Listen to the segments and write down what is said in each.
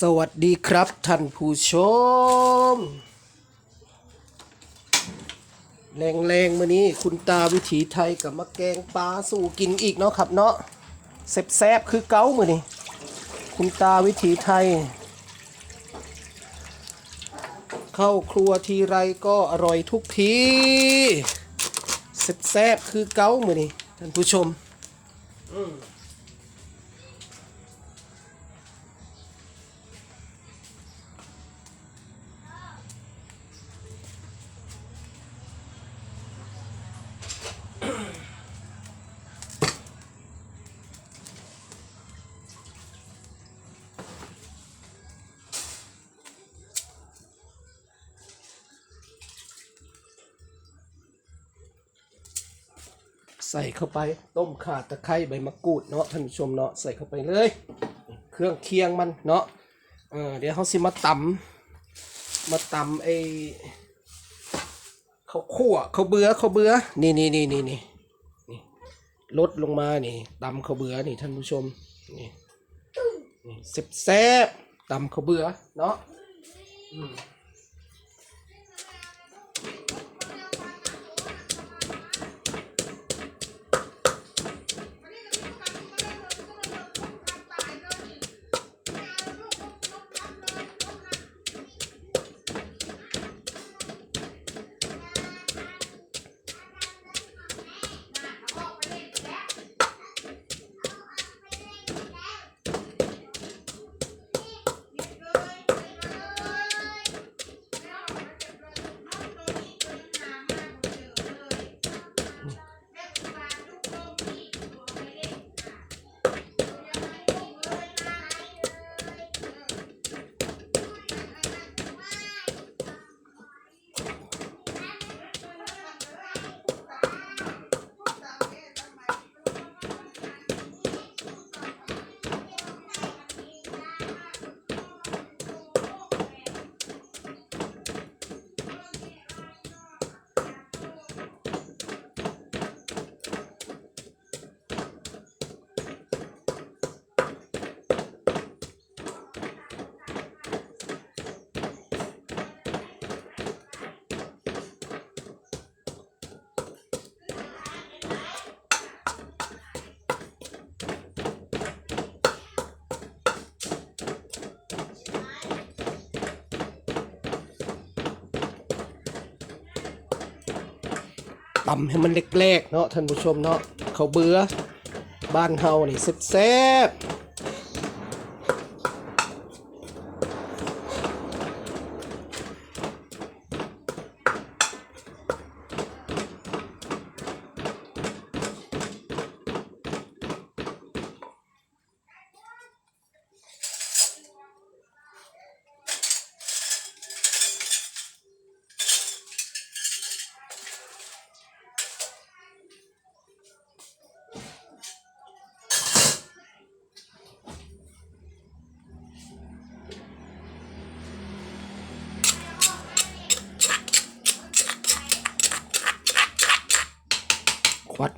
สวัสดีครับท่านผู้ชม แรงๆมื่อนี้คุณตาวิถีไทยกับมะแกงปลาสู่กินอีกเนาะครับเนาะแซบๆคือเก้ามือนี้ คุณตาวิถีไทย เข้าครัวทีไรก็อร่อยทุกทีแซบๆคือเก้ามือนี้ท่านผู้ชม ใส่เข้าไปต้มข่าตะไคร้ใบมะกรูดเนาะท่านผู้ชมเนาะใส่เข้าไปเลย เครื่องเคียงมันเนาะเออเดี๋ยวเขาสิมาตำมาตำไอเขาวคั่วเขาวเบือเขาวเบือนี่นี่นี่นี่นี่นี่ลดลงมานี่ตำเขาวเบือนี่ท่านผู้ชมนี่นี่แซ่บตำเขาวเบือเนาะอืม ตำให้มันเล็กๆเนาะท่านผู้ชมเนาะเขาเบื่อบ้านเฮานี่แซ่บๆ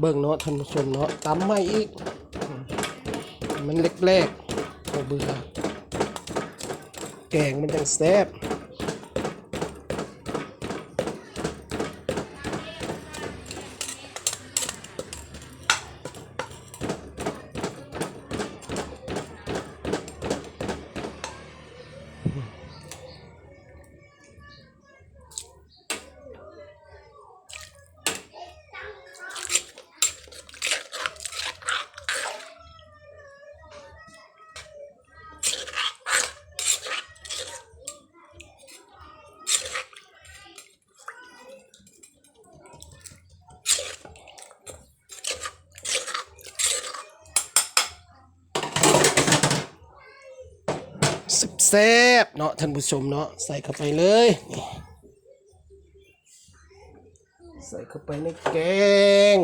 เบิ่งเนาะท่านผู้ชมเนาะตำไม่อีก มันเล็กๆเขาวเบื่อแกงมันยังแซ่บ แซบเนาะท่านผู้ชมเนาะใส่เข้าไปเลยนี่ใส่เข้าไปในแกง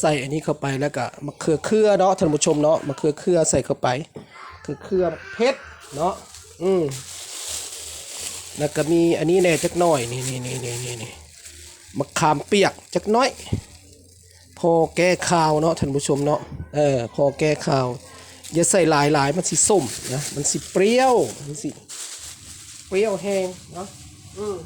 ใส่อันนี้เข้าไปแล้วก็มะเขือเครือเนาะท่านผู้ชมเนาะมะเขือเครือใส่เข้าไปคือเครือเพชรเนาะอืมแล้วก็มีอันนี้แน่จักหน่อยนี่นี่นี่นี่นี่นี่มะขามเปียกจักน้อย พอแก้ข่าวเนาะท่านผู้ชมเนาะเออพอแก้ข่าวอย่าใส่หลายหลายๆมันสิส้มนะมันสิเปรี้ยวมันสิเปรี้ยวแห้งเนาะอืม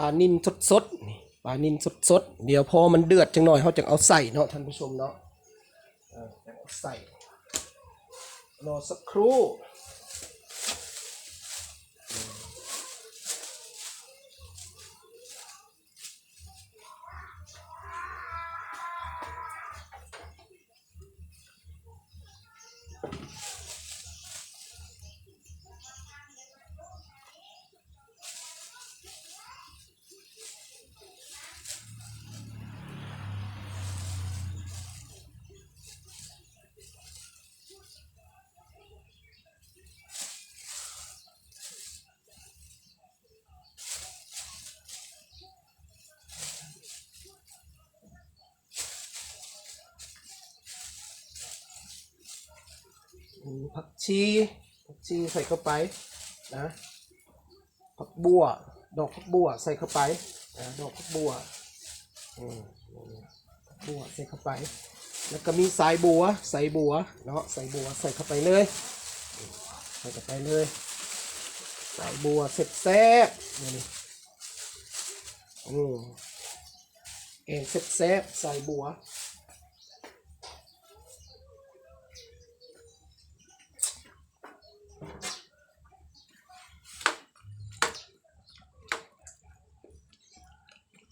ลานินสดสดๆนี่ปลานินสดสดๆ เดี๋ยวพอมันเดือดจังหน่อยเขาจะเอาใส่เนาะท่านผู้ชมเนาะเออจะเอาใส่รอสักครู่ ผักชีผักชีใส่เข้าไปนะผักบัว ดอกผักบัวใส่เข้าไปนะดอกผักบัวอืมผักบัวใส่เข้าไป แล้วก็มีสายบัวใส่บัวเนาะใส่บัวใส่เข้าไปเลยใส่เข้าไปเลยสายบัวเสร็จแซ่บนี่อืมแกงเสร็จแซ่บๆใส่บัว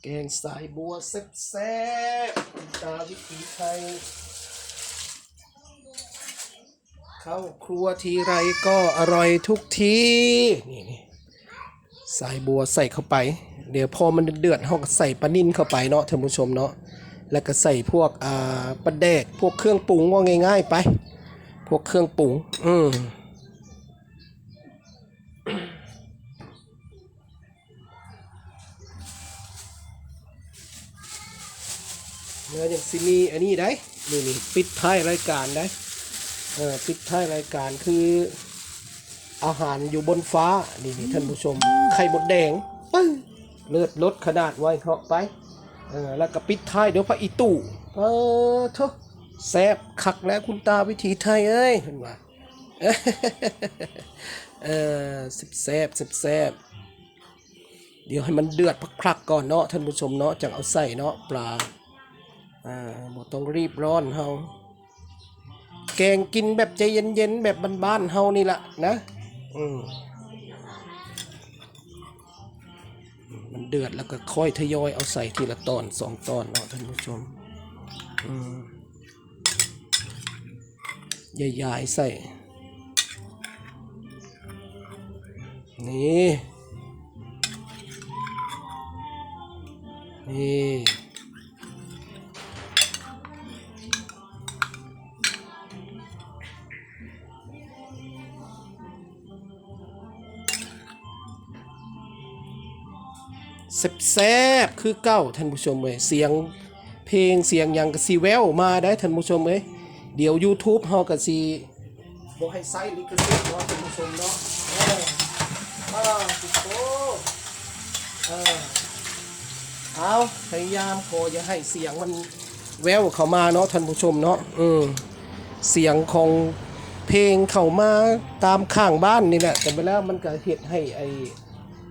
แกงสายบัวแซ่บๆตาวิถีไทย เข้าครัวทีไรก็อร่อยทุกที นี่นี่สายบัวใส่เข้าไป เดี๋ยวพอมันเดือดๆเราก็ใส่ปลานิ่นเข้าไปเนาะท่านผู้ชมเนาะ แล้วก็ใส่พวกอ่าปลาแดก พวกเครื่องปรุงว่าง่าย ๆ ไป พวกเครื่องปรุง อืม เนื้ออย่างซิมีอันนี้ได้นี่นี่ปิดท้ายรายการได้เออปิดท้ายรายการคืออาหารอยู่บนฟ้า นี่นี่ท่านผู้ชม ไข่บดแดงปึ้งเลือดลดขนาดไว้เข้าไปเออแล้วก็ปิดท้ายเดี๋ยวพระอีตู่เออเถอะแซบคักแล้วคุณตาวิถีไทยเอ้ยเห็นว่าเออสิบแซบสิบแซบเดี๋ยวให้มันเดือดพลักๆก่อนเนาะท่านผู้ชมเนาะจังเอาใส่เนาะปลา อ่าบ่ต้องรีบร้อนเฮาแกงกินแบบใจเย็นๆแบบบ้านๆเฮานี่แหละนะอืมมันเดือดแล้วก็ค่อยทยอยเอาใส่ทีละตอนสองตอนเนาะท่านผู้ชมอืมใหญ่ๆใส่ นี่ นี่ แซ่บๆคือเก้าท่านผู้ชมเว้ยเสียงเพลงเสียงหยังก็สีแววมาได้ท่านผู้ชมเว้ยเดี๋ยว YouTube เฮาก็สิบ่ให้ใส่ลิขสิทธิ์เนาะท่านผู้ชมเนาะเอออ่าติดโตเออเอาพยายามขออย่าให้เสียงมันแววเข้ามาเนาะท่านผู้ชมเนาะอืมเสียงของเพลงเข้ามาตามข้างบ้านนี่แหละแต่ไปแล้วมันก็เฮ็ดให้ไอ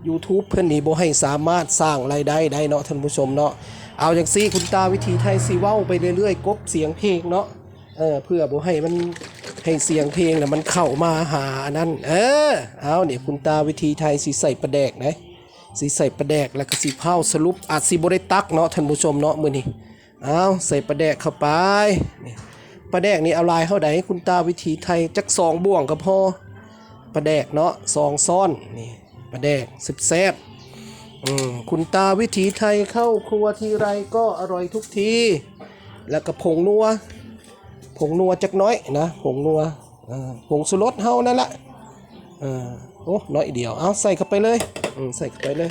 YouTube เพื่อนนี่บ่ให้สามารถสร้างรายได้ได้เนาะท่านผู้ชมเนาะเอาอย่างซี่คุณตาวิธีไทยสีเว้าไปเรื่อยๆกบเสียงเพลงเนาะเออเพื่อบ่ให้มันให้เสียงเพลงน่ะมันเข้ามาหาอันนั้น เออเอาเนี่ยคุณตาวิธีไทยสีใส่ประแดกนะสีใส่ประแดกแล้วก็สีเผาสรุปอาจสีบ่ได้ตักเนาะท่านผู้ชมเนาะมื้อนี้เอาใส่ประแดกเข้าไปนี่ปลาแดกนี่เอาลายเท่าใดคุณตาวิถีไทยจักสองบ่วงก็พอปลาแดกเนาะสองซ้อนนี่ ปลาแดกสิบแซบคุณตาวิถีไทยเข้าครัวทีไรก็อร่อยทุกที แล้วก็ผงนัว ผงนัวจักน้อยนะ ผงนัวผงสุรสเฮานั่นแหละโอ้น้อยเดียว เอาใส่เข้าไปเลยใส่เข้าไปเลย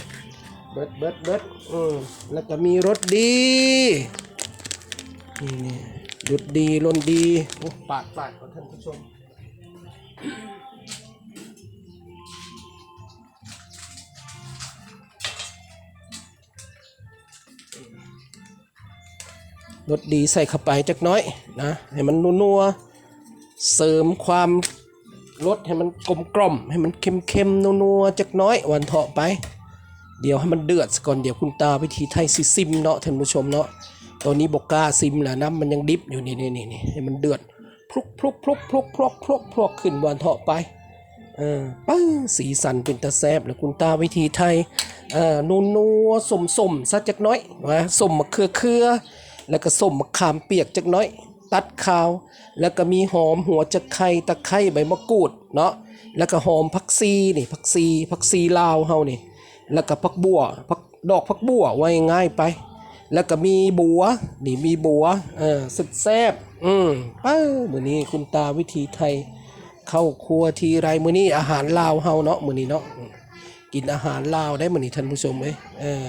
เบิดเบิดเบิดแล้วก็มีรสดีนี่นี่รสดีรสดี โอ้ปาดปาดขอท่านผู้ชม รสดีใส่เข้าไปจักน้อยนะให้มันนัวๆเสริมความรสให้มันกลมกล่อมให้มันเค็มเค็มๆนัวๆจักน้อยวันเถาะไป เดี๋ยวให้มันเดือดก่อนเดี๋ยวคุณตาวิธีไทยซิซิมเนาะท่านผู้ชมเนาะตอนนี้บกกล้าซิมแหละน้ำมันยังดิบอยู่นี่นี่นี่ให้มันเดือดพลุกพลุกพลุกพลุกพลุกพลุกพลุกขึ้นวันเถาะไปเออปังสีสันเป็นตาแซบแล้วคุณตาวิธีไทยเออนัวนัวสมสมๆสักจักน้อยนะสมมะเขือเขือ แล้วก็ส้มมะขามเปียกจักน้อย ตัดขาว แล้วก็มีหอมหัวจะไข่ตะไคร้ใบมะกรูดเนาะแล้วก็หอมผักซีนี่ผักซีผักซีลาวเฮานี่ แล้วก็ผักบัวผักดอกผักบัวไว้ง่ายไป แล้วก็มีบัวนี่มีบัวเออสุดแซ่บอืมป้ามื้อนี้คุณตาวิธีไทย เข้าครัวทีไรมื้อนี้อาหารลาวเฮาเนาะมื้อนี้เนาะกินอาหารลาวได้มื้อนี้ท่านผู้ชมเอ้ยเออ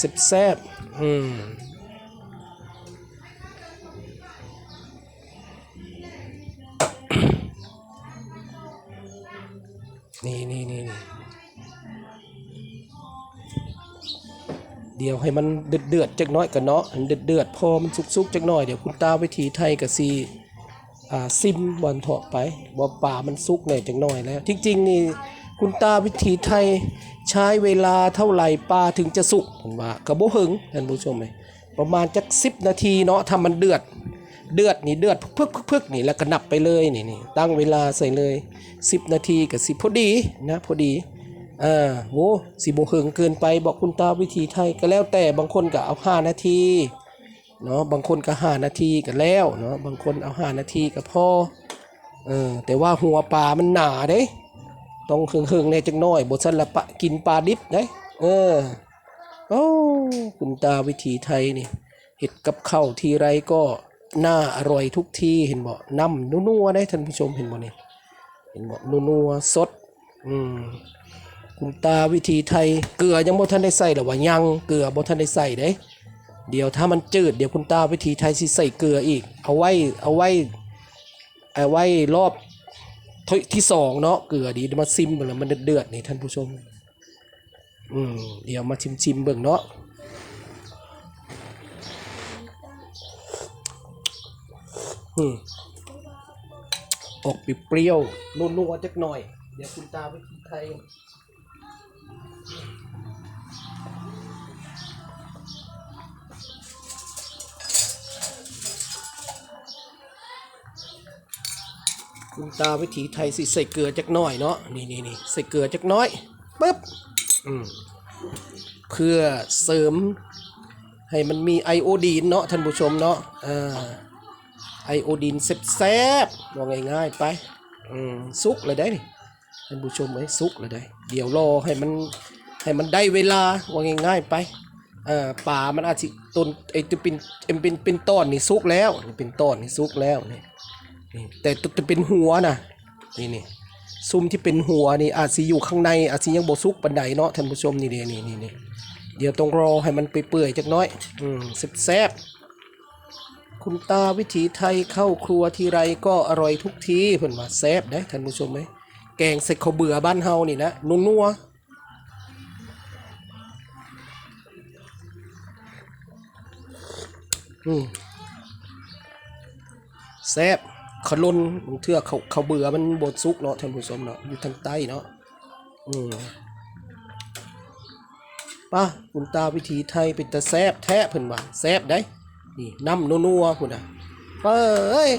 สุดแซ่บอืม นี่นี่นี่เดี๋ยวให้มันเดือดเดือดจักน้อยกันเนาะเดือดเดือดพอมันสุกๆจักหน่อยเดี๋ยวคุณตาวิถีไทยกับซีอ่าซิมบอลเถาะไปบ่ป่ามันสุกหน่อยจักหน่อยแล้ว จริง ๆ นี่คุณตาวิถีไทยใช้เวลาเท่าไหร่ปลาถึงจะสุกผมว่ากระโบหึงท่านผู้ชมไหมประมาณจักสิบนาทีเนาะถ้ามันเดือด เดือดนี่เดือดพึกพึกพึกนี่แล้วก็นับไปเลยนี่นี่ตั้งเวลาใส่เลยสิบนาทีกับสิพอดีนะพอดีอ่าโหสิบเหิงเกินไปบอกคุณตาวิธีไทยก็แล้วแต่บางคนก็เอาห้านาทีเนาะบางคนก็ห้านาทีก็แล้วเนาะบางคนเอาห้านาทีก็พอเออแต่ว่าหัวปลามันหนาเด้ต้องเหิงๆในจังน้อยบทสันละปะกินปลาดิบเด้เออโอ้คุณตาวิธีไทยนี่เห็ดกับข้าวทีไรก็ น่าอร่อยทุกที่เห็นบ่น้ำนัวๆได้ท่านผู้ชมเห็นบ่นี่เห็นบ่นัวๆสดอืมคุณตาวิธีไทยเกลือยังบ่ทันได้ใส่หรอวะยังเกลือบ่ทันได้ใส่เด้ เดี๋ยวถ้ามันจืดเดี๋ยวคุณตาวิธีไทยสิใส่เกลืออีก เอาไว้เอาไว้เอาไว้รอบที่สองเนาะเกลือดีมาซิมเบิ่งแล้วมันเดือดๆนี่ท่านผู้ชม อืมเดี๋ยวมาชิมชิมๆเบิ่งเนาะ อออกเปรี้ยวๆนัวๆจักหน่อย เดี๋ยวคุณตาวิธีไทยคุณตาวิถีไทยสิใส่เกลือจักหน้อยเนาะนี่นี่นี่ใส่เกลือจักน้อยปึ๊บเพื่อเสริมให้มันมีไอโอดีนเนาะท่านผู้ชมเนาะอ่า ไอโอดีนแซ่บๆว่าง่ายๆไปอืมสุกเลยได้นี่ท่านผู้ชมไอ้สุกเลยได้ เดี๋ยวรอให้มันให้มันได้เวลาว่าง่ายๆไปอ่าป่ามันอาจจะต้นไอ้ตัวเป็นเป็นเป็นเป็นต้นนี่สุกแล้วเป็นต้นนี่สุกแล้วนี่แต่ตัวจะเป็นหัวนะนี่นี่ซุ่มที่เป็นหัวนี่อาจสิอยู่ข้างในอาจสิยังบสุกปันไดเนาะท่านผู้ชมนี่เดี๋ยวนี่นี่เดี๋ยวต้องรอให้มันเปื่อยๆจักน้อยอืมแซ่บๆ คุณตาวิถีไทยเข้าครัวทีไรก็อร่อยทุกทีเพิ่นว่าแซ่บได้ท่านผู้ชมไหมแกงใส่ข้าวเบื่อบ้านเฮานี่นะนัวอืมแซ่บขลุนเทื่อเขาเขาเบื่อมันบดซุกเนาะท่านผู้ชมเนาะอยู่ทางใต้เนาะอืมป้าคุณตาวิธีไทยเป็นตาแซบแท้เพิ่นว่าแซบได้ นี่น้ำนัวๆพุ่นน่ะเอ้ย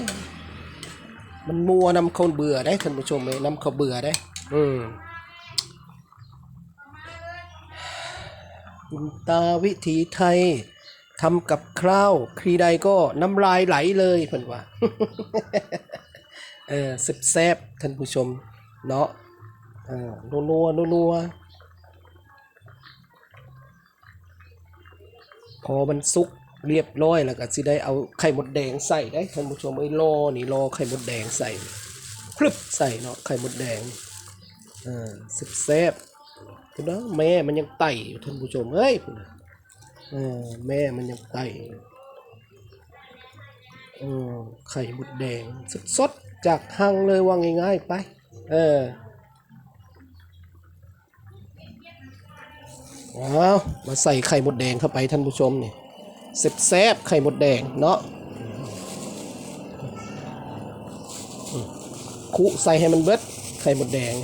มันมัวน้ำเขาเบื่อได้ท่านผู้ชมเลยน้ำเขาเบื่อได้ อืมคุณตาวิถีไทยทำกับข้าวครีใดก็น้ำลายไหลเลยเพิ่อนว่าเออสิบแซ่บท่านผู้ชม เนาะเออนัวนัวนัวพอมันสุก เรียบร้อยแล้วก็สิได้เอาไข่มดแดงใส่ได้ท่านผู้ชมไอ้ยรอนี่รอไข่มดแดงใส่ครึบใส่เนาะไข่มดแดงเออแซ่บคุณนะแม่มันยังไต่อยู่ท่านผู้ชมเฮ้ยพุ่นะเออแม่มันยังไต่อยู่เออไข่มดแดงสดๆจากหังเลยว่าง่ายๆไป เออเอามาใส่ไข่มดแดงเข้าไปท่านผู้ชมเนี่เซ็บ แซ่บๆไข่มดแดงเนาะคุใส่ให้มันเบิดไข่มดแดง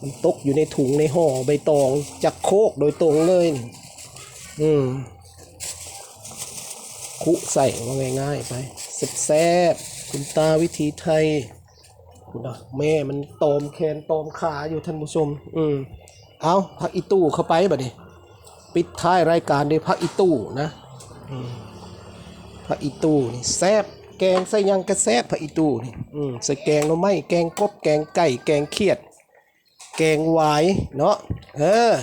มันตกอยู่ในถุงในห่อใบตองจากโคกโดยตรงเลยอืมคุใส่ว่าง่ายๆไปเซ็บแซบๆคุณตาวิธีไทยคุณนะแม่มันตอมแขนตอมขาอยู่ท่านผู้ชม อืมเอาพักอีตู้เข้าไปบัดนี้ ปิดท้ายรายการด้วยพักอีตู้นะ อืมพักอีตู้นี่แซบแกงใส่ยังกระแซบพักอีตู้นี่อืมใส่แกงหน่อไม้แกงกบแกงไก่แกงเขียด แกงหวายเนาะเออ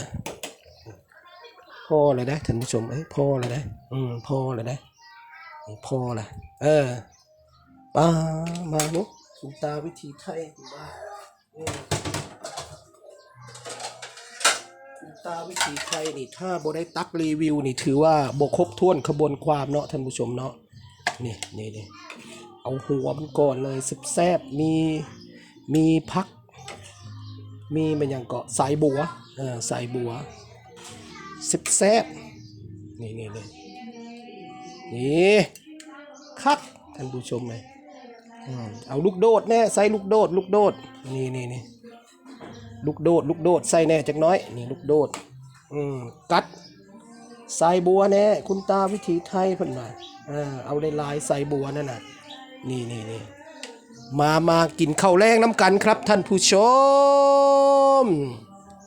พอเลยนะท่านผู้ชมเอ้ยพอเลยนะอืมพอเลยนะพอละเออป้ามาเนาะสุนตาวิธีไทยบ้าอืม คุณ ตาวิถีไทยนี่ถ้าบได้ตักรีวิวนี่ถือว่าบ่ครบถ้วนขบวนความเนาะท่านผู้ชมเนาะนี่นี่นี่เอาหัวมันก่อนเลยสแซบมีมีพัก มีมันอย่างเกาะสายบัวเออสายบัวสแซบนี่นี่นี่นี่คักท่านผู้ชมเลยอืมเอาลูกโดดแน่ใส่ลูกโดด ลูกโดด นี่นี่นี่ ลูกโดด ลูกโดด ใส่แน่จักน้อย นี่ลูกโดด อืมกัด ใส่บัวแน่ คุณตาวิถีไทยเพิ่นมาอ่าเอาได้ลายใส่บัวนั่นน่ะ นี่นี่นี่มามากินข้าวแรงน้ำกันครับท่านผู้ชม